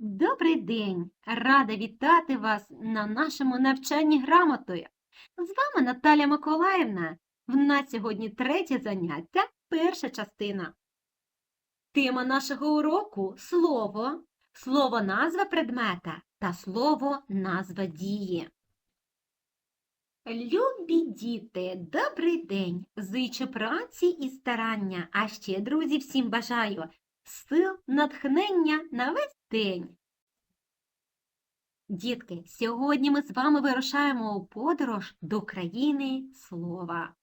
Добрий день! Рада вітати вас на нашому навчанні грамотою. З вами Наталя Миколаївна. В нас сьогодні третє заняття, перша частина. Тема нашого уроку слово, слово назва предмета та слово назва дії. Любі діти, добрий день! Зичу праці і старання, а ще, друзі, всім бажаю сил, натхнення на весь день. Дітки, сьогодні ми з вами вирушаємо у подорож до країни слова.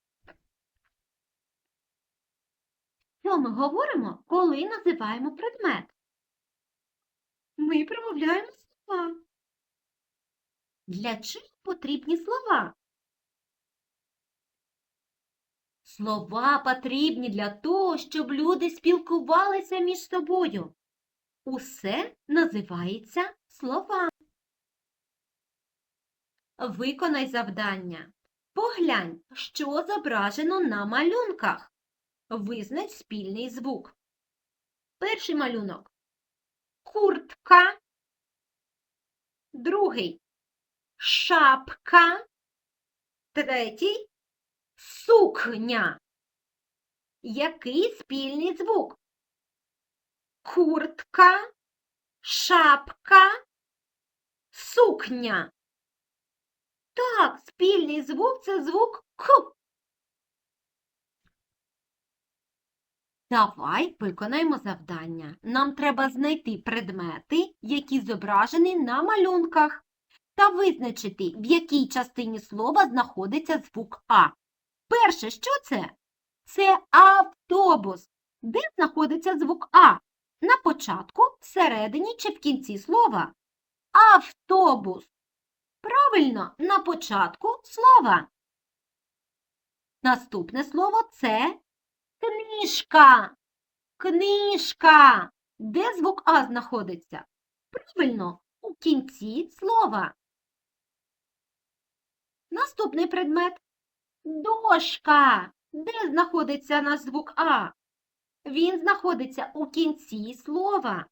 Що ми говоримо, коли називаємо предмет? Ми промовляємо слова. Для чого потрібні слова? Слова потрібні для того, щоб люди спілкувалися між собою. Усе називається слова. Виконай завдання. Поглянь, що зображено на малюнках. Визнач спільний звук. Перший малюнок. Куртка. Другий. Шапка. Третій. Сукня. Який спільний звук? Куртка, шапка, сукня. Так, спільний звук це звук К. Давай виконаємо завдання. Нам треба знайти предмети, які зображені на малюнках, та визначити, в якій частині слова знаходиться звук А. Перше, що це? Це автобус. Де знаходиться звук А? На початку, всередині чи в кінці слова? Автобус. Правильно, на початку слова. Наступне слово це книжка. Книжка. Де звук А знаходиться? Правильно, у кінці слова. Наступний предмет дошка. Де знаходиться наш звук А? Він знаходиться у кінці слова.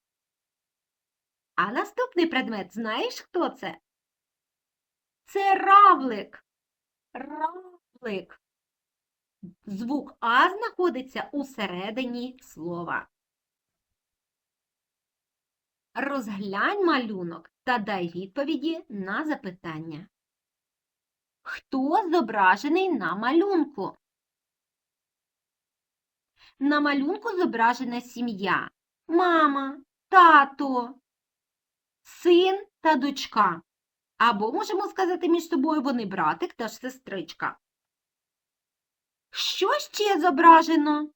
А наступний предмет, знаєш, хто це? Це равлик. Равлик. Звук А знаходиться у середині слова. Розглянь малюнок та дай відповіді на запитання. Хто зображений на малюнку? На малюнку зображена сім'я. Мама, тато, син та дочка. Або можемо сказати між собою вони братик та ж сестричка. Що ще зображено?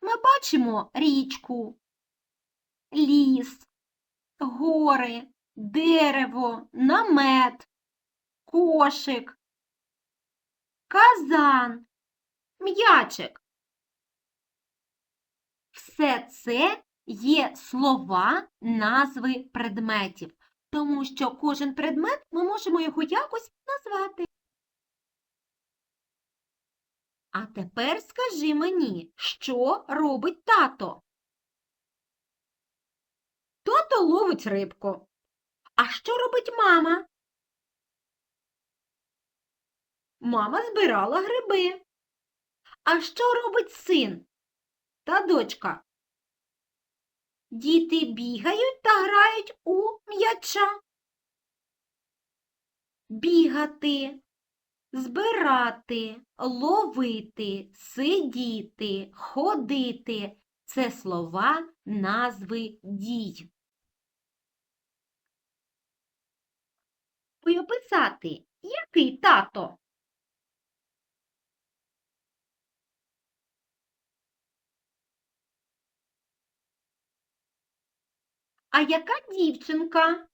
Ми бачимо річку, ліс, гори, дерево, намет, кошик, казан, м'ячик. Все це є слова назви предметів, тому що кожен предмет ми можемо його якось назвати. А тепер скажи мені, що робить тато? Тато ловить рибку. А що робить мама? Мама збирала гриби. А що робить син та дочка? Діти бігають та грають у м'яча. Бігати, збирати, ловити, сидіти, ходити це слова назви дій. Описати, який тато? А яка дівчинка?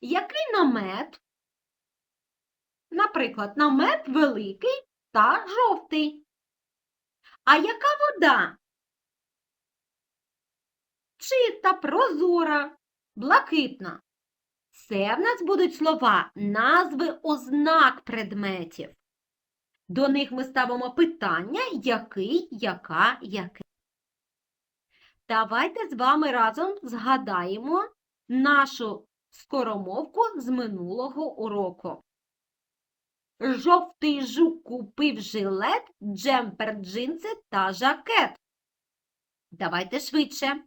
Який намет? Наприклад, намет великий та жовтий. А яка вода? Чиста, прозора, блакитна. Це в нас будуть слова назви ознак предметів. До них ми ставимо питання який, яка, яке. Давайте з вами разом згадаємо нашу скоромовку з минулого уроку. Жовтий жук купив жилет, джемпер, джинси та жакет. Давайте швидше.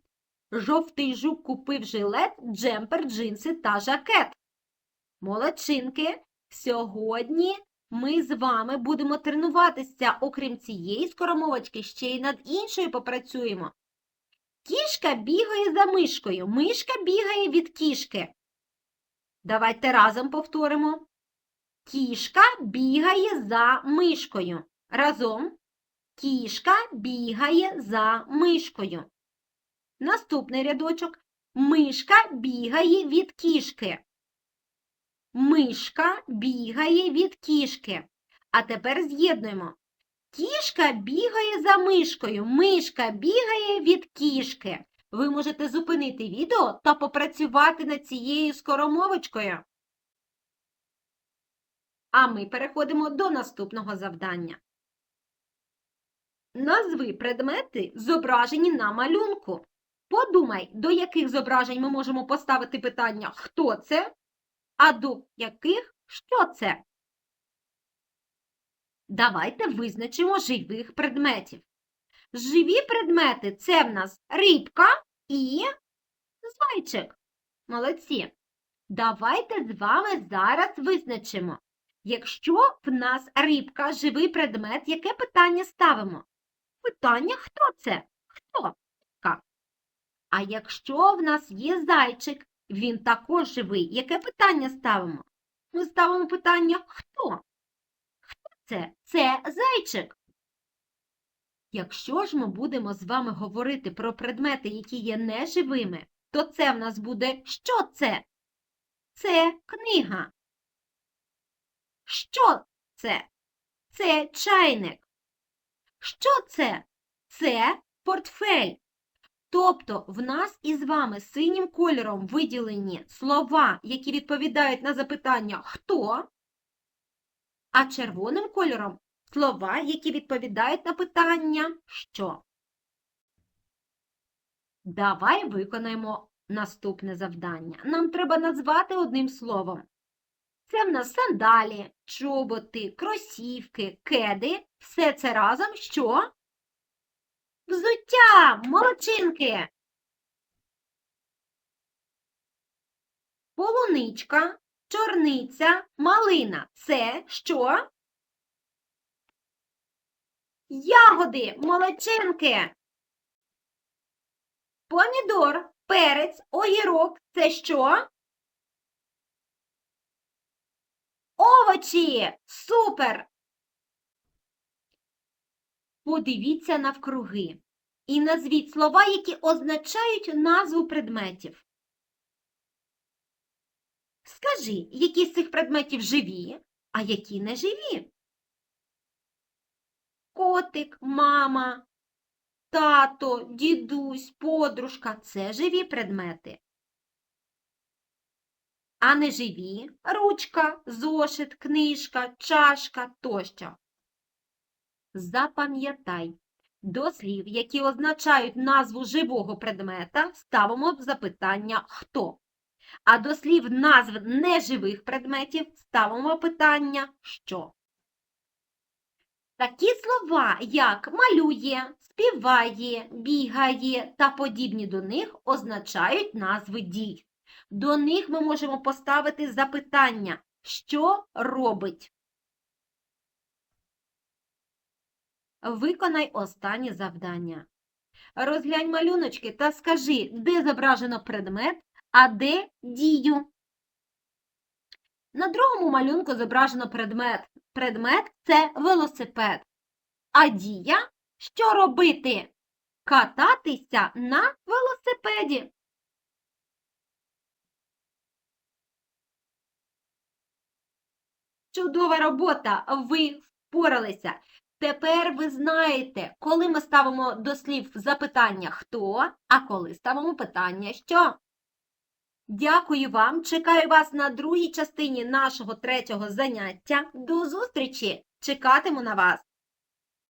Жовтий жук купив жилет, джемпер, джинси та жакет. Молодчинки, сьогодні ми з вами будемо тренуватися, окрім цієї скоромовочки, ще й над іншою попрацюємо. Кішка бігає за мишкою, мишка бігає від кішки. Давайте разом повторимо. Кішка бігає за мишкою. Разом. Кішка бігає за мишкою. Наступний рядочок. Мишка бігає від кішки. Мишка бігає від кішки. А тепер з'єднуємо. Кішка бігає за мишкою. Мишка бігає від кішки. Ви можете зупинити відео та попрацювати над цією скоромовочкою. А ми переходимо до наступного завдання. Назви предмети, зображені на малюнку. Подумай, до яких зображень ми можемо поставити питання хто це, а до яких що це. Давайте визначимо живих предметів. Живі предмети це в нас рибка і зайчик. Молодці. Давайте з вами зараз визначимо. Якщо в нас рибка живий предмет, яке питання ставимо? Питання хто це? Хто? А якщо в нас є зайчик, він також живий, яке питання ставимо? Ми ставимо питання хто? Хто це? Це зайчик. Якщо ж ми будемо з вами говорити про предмети, які є неживими, то це в нас буде що це? Це книга. Що це? Це чайник. Що це? Це портфель. Тобто в нас із вами синім кольором виділені слова, які відповідають на запитання хто, а червоним кольором слова, які відповідають на питання що. Давай виконаємо наступне завдання. Нам треба назвати одним словом. Це в нас сандалі, чоботи, кросівки, кеди. Все це разом що? Взуття, молодчинки. Полуничка, чорниця, малина. Це що? Ягоди, молодчинки. Помідор, перець, огірок. Це що? Овочі! Супер! Подивіться навкруги і назвіть слова, які означають назву предметів. Скажи, які з цих предметів живі, а які не живі? Котик, мама, тато, дідусь, подружка це живі предмети. А не живі ручка, зошит, книжка, чашка тощо. Запам'ятай, до слів, які означають назву живого предмета, ставимо запитання хто. А до слів назв неживих предметів ставимо питання що. Такі слова, як малює, співає, бігає та подібні до них означають назви дій. До них ми можемо поставити запитання, що робить. Виконай останнє завдання. Розглянь малюночки та скажи, де зображено предмет, а де дію. На другому малюнку зображено предмет. Предмет це велосипед. А дія що робити? Кататися на велосипеді. Чудова робота! Ви впоралися. Тепер ви знаєте, коли ми ставимо до слів запитання хто, а коли ставимо питання що. Дякую вам. Чекаю вас на другій частині нашого третього заняття. До зустрічі! Чекатиму на вас!